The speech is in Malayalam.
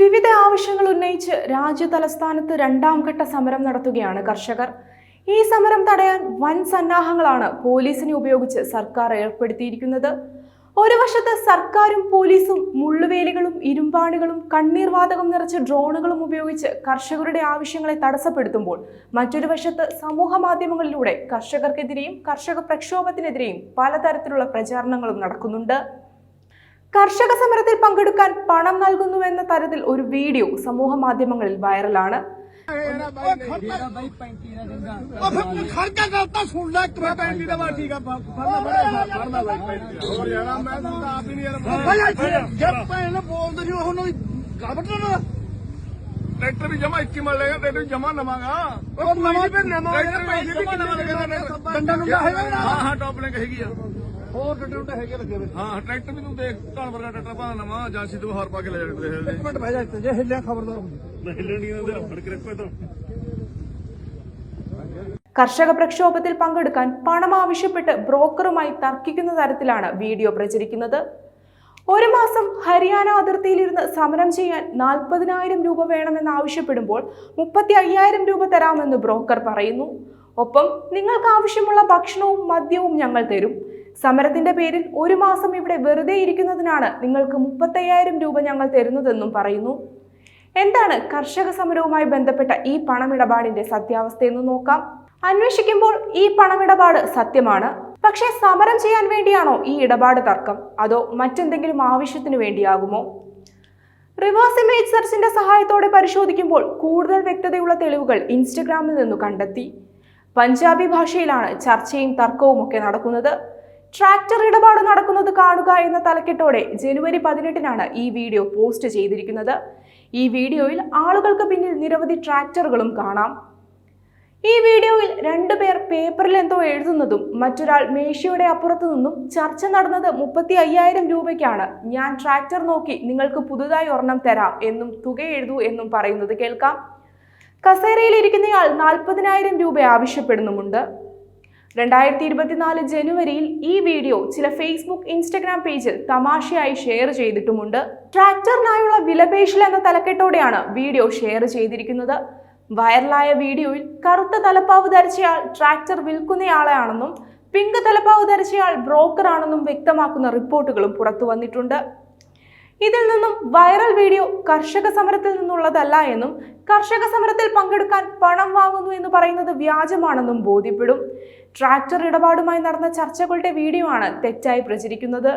വിവിധ ആവശ്യങ്ങൾ ഉന്നയിച്ച് രാജ്യ തലസ്ഥാനത്ത് രണ്ടാം ഘട്ട സമരം നടത്തുകയാണ് കർഷകർ. ഈ സമരം തടയാൻ വൻ സന്നാഹങ്ങളാണ് പോലീസിനെ ഉപയോഗിച്ച് സർക്കാർ ഏർപ്പെടുത്തിയിരിക്കുന്നത്. ഒരു വശത്ത് സർക്കാരും പോലീസും മുള്ളുവേലികളും ഇരുമ്പാണികളും കണ്ണീർ വാതകം നിറച്ച ഡ്രോണുകളും ഉപയോഗിച്ച് കർഷകരുടെ ആവശ്യങ്ങളെ തടസ്സപ്പെടുത്തുമ്പോൾ മറ്റൊരു വശത്ത് സമൂഹ മാധ്യമങ്ങളിലൂടെ കർഷകർക്കെതിരെയും കർഷക പ്രക്ഷോഭത്തിനെതിരെയും പലതരത്തിലുള്ള പ്രചാരണങ്ങളും നടക്കുന്നുണ്ട്. കർഷക സമരത്തിൽ പങ്കെടുക്കാൻ പണം നൽകുന്നുവെന്ന തരത്തിൽ ഒരു വീഡിയോ സമൂഹ മാധ്യമങ്ങളിൽ വൈറലാണ് ਟਰੈਕਟਰ ਵੀ ਜਮਾ 21 ਮਲ ਲੇਗਾ ਟਰੈਕਟਰ ਵੀ ਜਮਾ ਨਵਾਂਗਾ ਉਹ ਨਵਾਂ ਫਿਰ ਨਵਾਂ ਟਰੈਕਟਰ ਵੀ ਜਮਾ ਨਵਾਂ ਲੇਗਾ ਡੰਡਾ ਨੂੰ ਹੈਗਾ ਨਾ ਹਾਂ ਹਾਂ ਟੌਪ ਲਿੰਕ ਹੈਗੀ ਆ ਹੋਰ ਡੰਡੇ ਡੰਡੇ ਹੈਗੇ ਲੱਗੇ ਵੇ ਹਾਂ ਟਰੈਕਟਰ ਵੀ ਤੂੰ ਦੇਖ ਘਣ ਵਰਗਾ ਟਰੈਕਟਰ ਪਾ ਨਵਾਂ ਜਾਂਸੀ ਤੋਂ ਹਾਰ ਪਾ ਕੇ ਲੈ ਜਾਣੇ ਤੇ ਇੱਕ ਮਿੰਟ ਬਹਿ ਜਾ ਇੱਥੇ ਜੇ ਹਿੱਲਿਆ ਖਬਰਦਾਰ ਮੈਂ ਹਿੱਲਣ ਨਹੀਂ ਦਿੰਦਾ ਫੜ ਕੇ ਰੱਖੋ ਇਧਰ കർഷക പ്രക്ഷോഭത്തിൽ പങ്കെടുക്കാൻ പണം ആവശ്യപ്പെട്ട് ബ്രോക്കറുമായി തർക്കിക്കുന്ന തരത്തിലാണ് വീഡിയോ പ്രചരിക്കുന്നത് ഒരു മാസം ഹരിയാന അതിർത്തിയിലിരുന്ന് സമരം ചെയ്യാൻ നാൽപ്പതിനായിരം രൂപ വേണമെന്ന് ആവശ്യപ്പെടുമ്പോൾ മുപ്പത്തി അയ്യായിരം രൂപ തരാമെന്ന് ബ്രോക്കർ പറയുന്നു. ഒപ്പം നിങ്ങൾക്ക് ആവശ്യമുള്ള ഭക്ഷണവും മദ്യവും ഞങ്ങൾ തരും. സമരത്തിന്റെ പേരിൽ ഒരു മാസം ഇവിടെ വെറുതെ ഇരിക്കുന്നതിനാണ് നിങ്ങൾക്ക് മുപ്പത്തയ്യായിരം രൂപ ഞങ്ങൾ തരുന്നതെന്നും പറയുന്നു. എന്താണ് കർഷക സമരവുമായി ബന്ധപ്പെട്ട ഈ പണമിടപാടിന്റെ സത്യാവസ്ഥയെന്ന് നോക്കാം. അന്വേഷിക്കുമ്പോൾ ഈ പണമിടപാട് സത്യമാണ്. പക്ഷേ സമരം ചെയ്യാൻ വേണ്ടിയാണോ ഈ ഇടപാട് തർക്കം? അതോ മറ്റെന്തെങ്കിലും ആവശ്യത്തിന് വേണ്ടിയാകുമോ? റിവേഴ്സ് ഇമേജ് സെർച്ചിന്റെ സഹായത്തോടെ പരിശോധിക്കുമ്പോൾ കൂടുതൽ വ്യക്തതയുള്ള തെളിവുകൾ ഇൻസ്റ്റഗ്രാമിൽ നിന്ന് കണ്ടെത്തി. പഞ്ചാബി ഭാഷയിലാണ് ചർച്ചയും തർക്കവും ഒക്കെ നടക്കുന്നത്. ട്രാക്ടർ ഇടപാട് നടക്കുന്നത് കാണുക എന്ന തലക്കെട്ടോടെ ജനുവരി പതിനെട്ടിനാണ് ഈ വീഡിയോ പോസ്റ്റ് ചെയ്തിരിക്കുന്നത്. ഈ വീഡിയോയിൽ ആളുകൾക്ക് പിന്നിൽ നിരവധി ട്രാക്ടറുകളും കാണാം. ഈ വീഡിയോയിൽ രണ്ടുപേർ പേപ്പറിൽ എന്തോ എഴുതുന്നതും മറ്റൊരാൾ മേശയുടെ അപ്പുറത്തു നിന്നും ചർച്ച നടന്നത് മുപ്പത്തി അയ്യായിരം രൂപയ്ക്കാണ്. ഞാൻ ട്രാക്ടർ നോക്കി നിങ്ങൾക്ക് പുതുതായി ഒരെണ്ണം തരാം എന്നും തുക എഴുതൂ എന്നും പറയുന്നത് കേൾക്കാം. കസേരയിൽ ഇരിക്കുന്നയാൾ നാൽപ്പതിനായിരം രൂപ ആവശ്യപ്പെടുന്നുമുണ്ട്. രണ്ടായിരത്തി ഇരുപത്തിനാല് ജനുവരിയിൽ ഈ വീഡിയോ ചില ഫേസ്ബുക്ക് ഇൻസ്റ്റഗ്രാം പേജിൽ തമാശയായി ഷെയർ ചെയ്തിട്ടുമുണ്ട്. ട്രാക്ടറിനായുള്ള വിലപേശൽ എന്ന തലക്കെട്ടോടെയാണ് വീഡിയോ ഷെയർ ചെയ്തിരിക്കുന്നത്. വൈറലായ വീഡിയോയിൽ കറുത്ത തലപ്പാവ് ധരിച്ചയാൾ ട്രാക്ടർ വിൽക്കുന്നയാളാണെന്നും പിങ്ക് തലപ്പാവ് ധരിച്ചയാൾ ബ്രോക്കറാണെന്നും വ്യക്തമാക്കുന്ന റിപ്പോർട്ടുകളും പുറത്തു വന്നിട്ടുണ്ട്. ഇതിൽ നിന്നും വൈറൽ വീഡിയോ കർഷക സമരത്തിൽ നിന്നുള്ളതല്ല എന്നും കർഷക സമരത്തിൽ പങ്കെടുക്കാൻ പണം വാങ്ങുന്നു എന്ന് പറയുന്നത് വ്യാജമാണെന്നും ബോധ്യപ്പെടും. ട്രാക്ടർ ഇടപാടുമായി നടന്ന ചർച്ചകളുടെ വീഡിയോ ആണ് തെറ്റായി പ്രചരിക്കുന്നത്.